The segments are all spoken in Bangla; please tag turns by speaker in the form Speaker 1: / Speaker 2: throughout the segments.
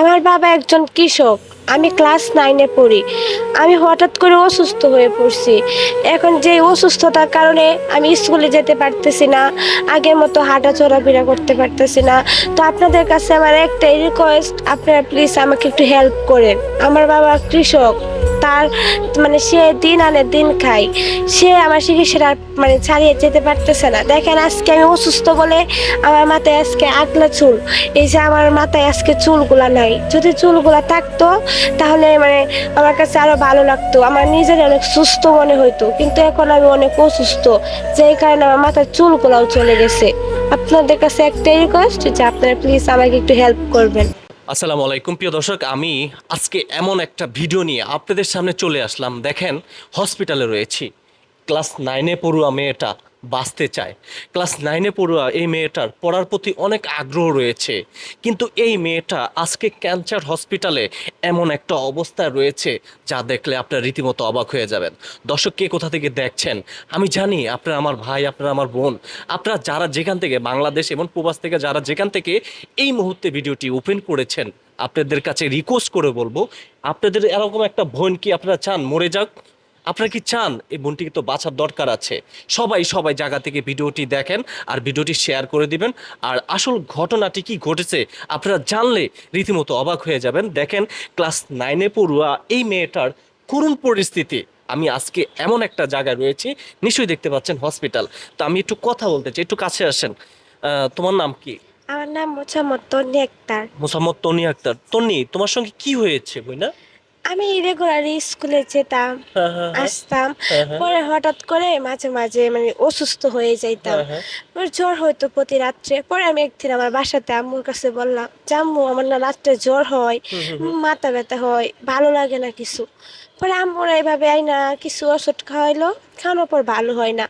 Speaker 1: আমার বাবা একজন কৃষক। আমি ক্লাস নাইনে পড়ি। আমি হঠাৎ করে অসুস্থ হয়ে পড়ছি। এখন যে অসুস্থতার কারণে আমি স্কুলে যেতে পারতেছি না, আগের মতো হাঁটা চলাফেরা করতে পারতেছি না। তো আপনাদের কাছে আমার একটাই রিকোয়েস্ট আপনারা প্লিজ আমাকে একটু হেল্প করেন। আমার বাবা কৃষক। তার মানে সে দিন আনে দিন খায়। সে আমার চিকিৎসাটা মানে ছাড়িয়ে যেতে পারতেছে না। দেখেন আজকে আমি অসুস্থ বলে আমার মাথায় আজকে আগলা চুল। এই যে আমার মাথায় আজকে চুলগুলা নাই। যদি চুলগুলা থাকতো, তাহলে মানে আমার কাছে আরও ভালো লাগতো। আমার নিজের অনেক সুস্থ মনে হইতো। কিন্তু এখন আমি অনেক অসুস্থ। যেই কারণে আমার মাথার চুলগুলাও চলে গেছে। আপনাদের কাছে একটাই রিকোয়েস্ট যে আপনারা প্লিজ আমাকে একটু হেল্প করবেন।
Speaker 2: আসসালামু আলাইকুম, প্রিয় দর্শক। আমি আজকে এমন একটা ভিডিও নিয়ে আপনাদের সামনে চলে আসলাম। দেখেন, হসপিটালে রয়েছি। ক্লাস নাইনে পড়ুয়া মেয়েটা। বাঁচতে চায়। ক্লাস নাইনে পড়ুয়া এই মেয়েটার পড়ার প্রতি অনেক আগ্রহ রয়েছে। কিন্তু এই মেয়েটা আজকে ক্যান্সার হসপিটালে এমন একটা অবস্থায় রয়েছে যা দেখলে আপনার রীতিমতো অবাক হয়ে যাবেন। দর্শক, কে কোথা থেকে দেখছেন? আমি জানি আপনারা আমার ভাই, আপনারা আমার বোন। আপনারা যারা যেখান থেকে, বাংলাদেশ এবং প্রবাস থেকে যারা যেখান থেকে এই মুহূর্তে ভিডিওটি ওপেন করেছেন, আপনাদের কাছে রিকোয়েস্ট করে বলব, আপনাদের এরকম একটা বোন কি আপনারা চান? মরে যাক আপনারা কি চান? এই বোনটিকে তো বাঁচার দরকার আছে। সবাই সবাই জায়গা থেকে ভিডিওটি দেখেন আর ভিডিওটি শেয়ার করে দিবেন। আর আসল ঘটনাটি কি ঘটেছে আপনারা জানলে রীতিমতো অবাক হয়ে যাবেন। দেখেন ক্লাস নাইনে পড়ুয়া এই মেয়েটার করুণ পরিস্থিতি। আমি আজকে এমন একটা জায়গায় রয়েছি নিশ্চয়ই দেখতে পাচ্ছেন হসপিটাল। তো আমি একটু কথা বলতে চাই একটু কাছে আসেন। তোমার নাম কি?
Speaker 1: আমার নাম মোছাম্মদ তন্নি আক্তার।
Speaker 2: মোসাম্মদ তনি আক্তার। তনি তোমার সঙ্গে কি হয়েছে বই না
Speaker 1: আমি রেগুলারই স্কুলে যেতাম
Speaker 2: হ্যাঁ, হ্যাঁ, হ্যাঁ।
Speaker 1: আসতাম। পরে হঠাৎ করে মাঝে মাঝে মানে অসুস্থ হয়ে যাইতাম। জ্বর হইতো প্রতি রাত্রে। পরে আমি একদিন আমার বাসাতে আম্মুর কাছে বললাম জাম্মু আমার না রাত্রে জ্বর হয় মাথা ব্যথা হয় ভালো লাগে না কিছু। পরে আম্মুরা এইভাবে আইনা কিছু ওষুধ খাওয়াইলো খাওয়ানোর পর ভালো হয় না।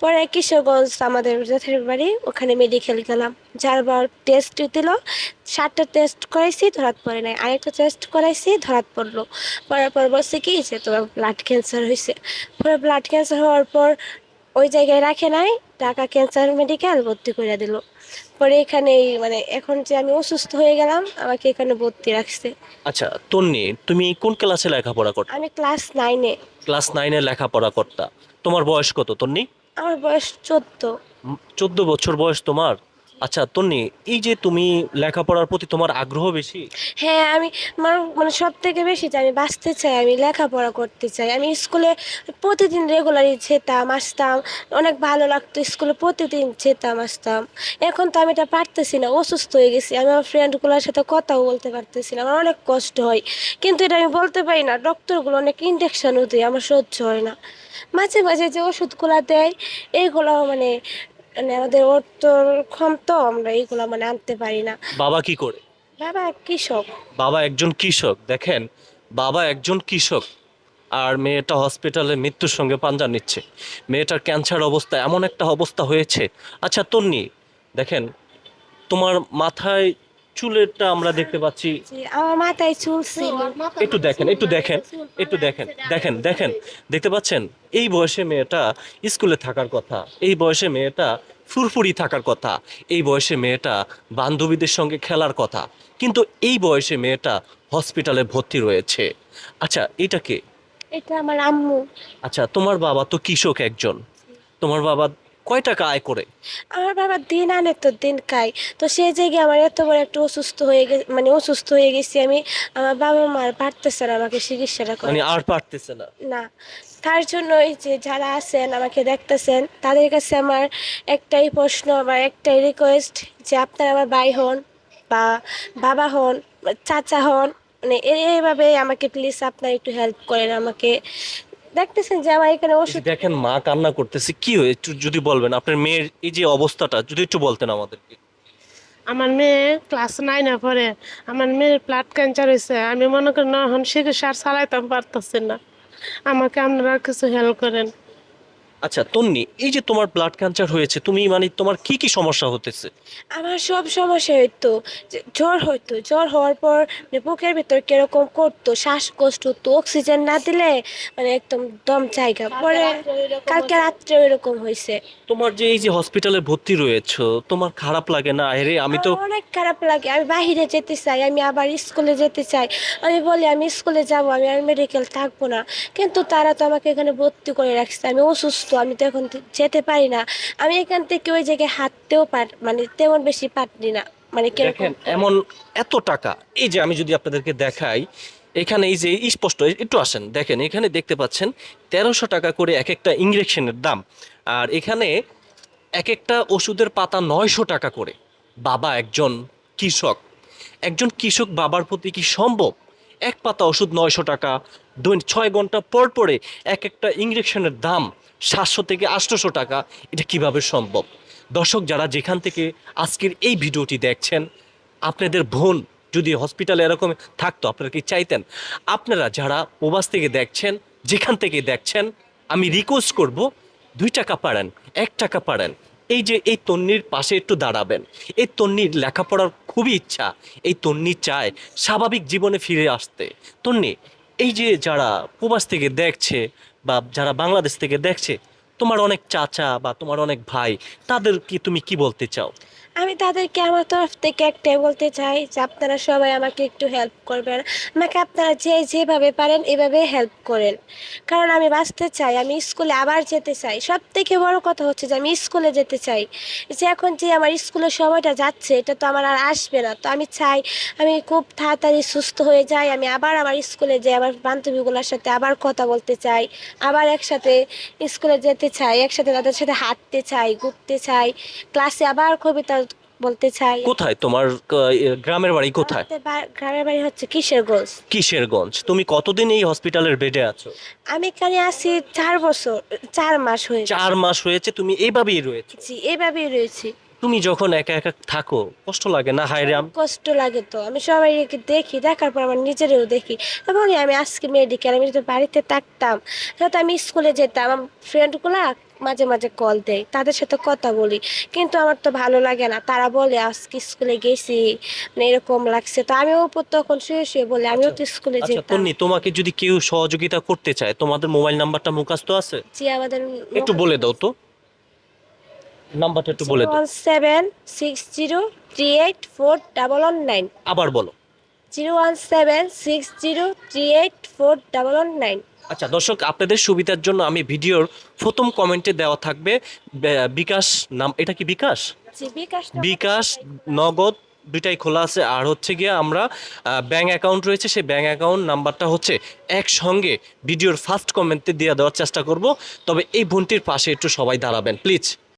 Speaker 1: পরে কিশোরগঞ্জ আমাদের জেঠের বাড়ি ওখানে মেডিকেল গেলাম। যার বার টেস্ট দিল সাতটা টেস্ট করাইছি ধরাত পড়ে নাই। আরেকটা টেস্ট করাইছি ধরাত পড়ল। পড়ার পর বলছে কি যে তোমার ব্লাড ক্যান্সার হয়েছে পরে ব্লাড ক্যান্সার হওয়ার পর ওই জায়গায় রাখে নাই ঢাকা ক্যান্সার মেডিকেল ভর্তি করে দিল। পরে এখানে মানে এখন যে আমি অসুস্থ হয়ে গেলাম আমাকে এখানে ভর্তি রাখছে।
Speaker 2: আচ্ছা তন্নি তুমি কোন ক্লাসে লেখাপড়া করতে
Speaker 1: আমি ক্লাস নাইনে
Speaker 2: ক্লাস নাইনে লেখাপড়া করতা। তোমার বয়স কত তন্নি?
Speaker 1: আমার বয়স চোদ্দ।
Speaker 2: চোদ্দ বছর বয়স তোমার? আচ্ছা তন্নি, এই যে তুমি লেখাপড়ার প্রতি তোমার আগ্রহ বেশি?
Speaker 1: হ্যাঁ আমি আমার মানে সব থেকে বেশি যে আমি বাঁচতে চাই, আমি লেখাপড়া করতে চাই। আমি স্কুলে প্রতিদিন রেগুলারই যেতাম, আসতাম, অনেক ভালো লাগতো, স্কুলে প্রতিদিন যেতাম, আসতাম। এখন তো আমি এটা পারতেছি না, অসুস্থ হয়ে গেছি। আমি আমার ফ্রেন্ডগুলোর সাথে কথাও বলতে পারতেছি না, আমার অনেক কষ্ট হয়। কিন্তু এটা আমি বলতে পারি না ডক্টরগুলো অনেক ইঞ্জেকশনও দেয়, আমার সহ্য হয় না। মাঝে মাঝে যে ওষুধগুলো দেয় এইগুলো মানে মানে আমাদের ওর ক্ষম তো আমরা এইগুলো মানে আনতে পারি না।
Speaker 2: বাবা কি করে?
Speaker 1: বাবা কৃষক।
Speaker 2: বাবা একজন কৃষক দেখেন বাবা একজন কৃষক আর মেয়েটা হসপিটালে মৃত্যুর সঙ্গে পাঞ্জা নিচ্ছে। মেয়েটার ক্যান্সার অবস্থা এমন একটা অবস্থা হয়েছে। আচ্ছা তন্নি দেখেন তোমার মাথায় চুলেরটা আমরা দেখতে পাচ্ছি।
Speaker 1: আমার মাথায় চুল ছিল।
Speaker 2: একটু দেখেন একটু দেখেন একটু দেখেন দেখেন দেখেন। দেখতে পাচ্ছেন? এই বয়সে মেয়েটা স্কুলে থাকার কথা এই বয়সে মেয়েটা ফুরফুরি থাকার কথা এই বয়সে মেয়েটা বান্ধবীদের সঙ্গে খেলার কথা। কিন্তু এই বয়সে মেয়েটা হসপিটালে ভর্তি রয়েছে। আচ্ছা এটাকে
Speaker 1: এটা আমার আম্মু।
Speaker 2: আচ্ছা তোমার বাবা তো কৃষক একজন। তোমার বাবা কয় টাকা আয় করে?
Speaker 1: আমার বাবা দিন আনে তো দিন খাই তো সেই জায়গায় আমার এত বড় একটু অসুস্থ হয়ে গে মানে অসুস্থ হয়ে গেছি আমি। আমার বাবা মার পারতেছে না আমাকে চিকিৎসাটা করে
Speaker 2: মানে আর পারতেছে না?
Speaker 1: না। তার জন্যই যে যারা আছেন আমাকে দেখতেছেন তাদের কাছে আমার একটাই প্রশ্ন বা একটাই রিকোয়েস্ট যে আপনারা আমার ভাই হন বা বাবা হন চাচা হন মানে এইভাবে আমাকে প্লিজ আপনারা একটু হেল্প করেন আমাকে। দেখতেছেন যে আমার এখানে ওষুধ
Speaker 2: দেখেন মা কান্না করতেছে কি হয়ে একটু যদি বলবেন আপনার মেয়ের এই যে অবস্থাটা যদি একটু বলতেন আমাদেরকে।
Speaker 3: আমার মেয়ে ক্লাস নাইনে পড়ে আমার মেয়ের ব্লাড ক্যান্সার হয়েছে আমি মনে করি না হন চিকিৎসা সার চালাইতাম পারতেছি না। আমাকে আপনারা কিছু হেল্প করেন।
Speaker 2: আচ্ছা তন্নি এই যে তোমার ব্লাড ক্যান্সার হয়েছে তুমি মানে তোমার কি কি সমস্যা হতেছে?
Speaker 1: আমার সব সমস্যা হইতো জ্বর হইতো। জ্বর হওয়ার পর মানে বুকের ভিতর কীরকম করতো শ্বাসকষ্ট হতো অক্সিজেন না দিলে মানে একদম দম জায়গা পরে কালকে রাত্রে এরকম হয়েছে
Speaker 2: তোমার যে এই যে হসপিটালে ভর্তি রয়েছো তোমার খারাপ লাগে না? আরে আমি তো
Speaker 1: অনেক খারাপ লাগে। আমি বাইরে যেতে চাই আমি আবার স্কুলে যেতে চাই। আমি বলি আমি স্কুলে যাব আমি আর মেডিকেল থাকব না। কিন্তু তারা তো আমাকে এখানে ভর্তি করে রাখছে। আমি অসুস্থ। আমি তো এখন যেতে পারি না। আমি এখান থেকে ওই জায়গায় হাঁটতেও পার মানে তেমন বেশি পারি না। মানে
Speaker 2: দেখেন, এমন এত টাকা, এই যে আমি যদি আপনাদেরকে দেখাই, এখানে এই যে স্পষ্ট, একটু আসেন, দেখেন, এখানে দেখতে পাচ্ছেন, তেরোশো টাকা করে এক একটা ইঞ্জেকশনের দাম। আর এখানে এক একটা ওষুধের পাতা নয়শো টাকা করে। বাবা একজন কৃষক। একজন কৃষক বাবার প্রতি কি সম্ভব? এক পাতা ওষুধ নয়শো টাকা ছয় ঘণ্টা পর পরে এক একটা ইঞ্জেকশনের দাম। সাতশো থেকে আটশোশো টাকা। এটা কীভাবে সম্ভব? দর্শক, যারা যেখান থেকে আজকের এই ভিডিওটি দেখছেন, আপনাদের বোন যদি হসপিটালে এরকম থাকতো, আপনারা কি চাইতেন? আপনারা যারা প্রবাস থেকে দেখছেন, যেখান থেকে দেখছেন, আমি রিকোয়েস্ট করব, দুই টাকা পারেন, এক টাকা পারেন। এই যে এই তন্নির পাশে একটু দাঁড়াবেন। এই তন্নির লেখাপড়ার খুবই ইচ্ছা। এই তন্নি চায় স্বাভাবিক জীবনে ফিরে আসতে। তন্নি, এই যে যারা প্রবাস থেকে দেখছে বা যারা বাংলাদেশ থেকে দেখছে, তোমার অনেক চাচা বা তোমার অনেক ভাই, তাদের কি তুমি কি বলতে চাও?
Speaker 1: আমি তাদেরকে আমার তরফ থেকে একটাই বলতে চাই যে আপনারা সবাই আমাকে একটু হেল্প করবেন। আমাকে আপনারা যে যেভাবে পারেন এভাবে হেল্প করেন। কারণ আমি বাঁচতে চাই, আমি স্কুলে আবার যেতে চাই। সব থেকে বড় কথা হচ্ছে যে আমি স্কুলে যেতে চাই। যে এখন যে আমার স্কুলের সময়টা যাচ্ছে, এটা তো আমার আর আসবে না। তো আমি চাই আমি খুব তাড়াতাড়ি সুস্থ হয়ে যাই, আমি আবার আমার স্কুলে যাই, আমার বান্ধবীগুলোর সাথে আবার কথা বলতে চাই, আবার একসাথে স্কুলে যেতে চাই, একসাথে তাদের সাথে হাঁটতে চাই, ঘুরতে চাই ক্লাসে আবার কবিতা বলতে চাই।
Speaker 2: কোথায়? তোমার আহ, গ্রামের বাড়ি কোথায়?
Speaker 1: আমাদের বা- গ্রামের বাড়ি হচ্ছে কিশোরগঞ্জ।
Speaker 2: কিশোরগঞ্জ। তুমি কতদিন এই হসপিটালের বেডে আছো?
Speaker 1: আমি এখানে আছি চার বছর চার মাস হয়ে
Speaker 2: চার মাস হয়েছে তুমি এইভাবেই রয়েছো?
Speaker 1: জি এভাবেই রয়েছি।
Speaker 2: তুমি যখন একা একা থাকো কষ্ট লাগে না? হায় রে
Speaker 1: কষ্ট লাগে তো। আমি সবাইকে দেখি দেখার পর আমার নিজেরও দেখি। এবং আমি আজকে মেডিকেল আমি যদি বাড়িতে থাকতাম তাহলে আমি স্কুলে যেতাম। আমার ফ্রেন্ডগুলা মাঝে মাঝে কল দেয় তাদের সাথে কথা বলি। কিন্তু আমার তো ভালো লাগে না। তারা বলে আজকে স্কুলে গেছি। মানে এরকম লাগছে। তো আমিও তখন শুয়ে শুয়ে বলি আমিও তো স্কুলে
Speaker 2: আচ্ছা
Speaker 1: যেতাম।
Speaker 2: তোমাকে যদি কেউ সহযোগিতা করতে চায় তোমাদের মোবাইল নাম্বারটা মুখস্থ আছে?
Speaker 1: জি আমাদের
Speaker 2: একটু বলে দাও তো। নাম্বারটা একটু বলে দাও।
Speaker 1: Seven six zero three eight four double one nine
Speaker 2: আবার বলো।
Speaker 1: Zero one seven six zero three eight four double one nine
Speaker 2: আচ্ছা দর্শক আপনাদের সুবিধার জন্য আমি ভিডিওর প্রথম কমেন্টে দেওয়া থাকবে বিকাশ নাম এটা কি বিকাশ?
Speaker 1: বিকাশ
Speaker 2: বিকাশ নগদ দুইটাই খোলা আছে আর হচ্ছে গিয়ে আমরা ব্যাঙ্ক অ্যাকাউন্ট রয়েছে সেই ব্যাঙ্ক অ্যাকাউন্ট নাম্বারটা হচ্ছে একসঙ্গে ভিডিওর ফার্স্ট কমেন্টে দিয়ে দেওয়ার চেষ্টা করব। তবে এই বোনটির পাশে একটু সবাই দাঁড়াবেন প্লিজ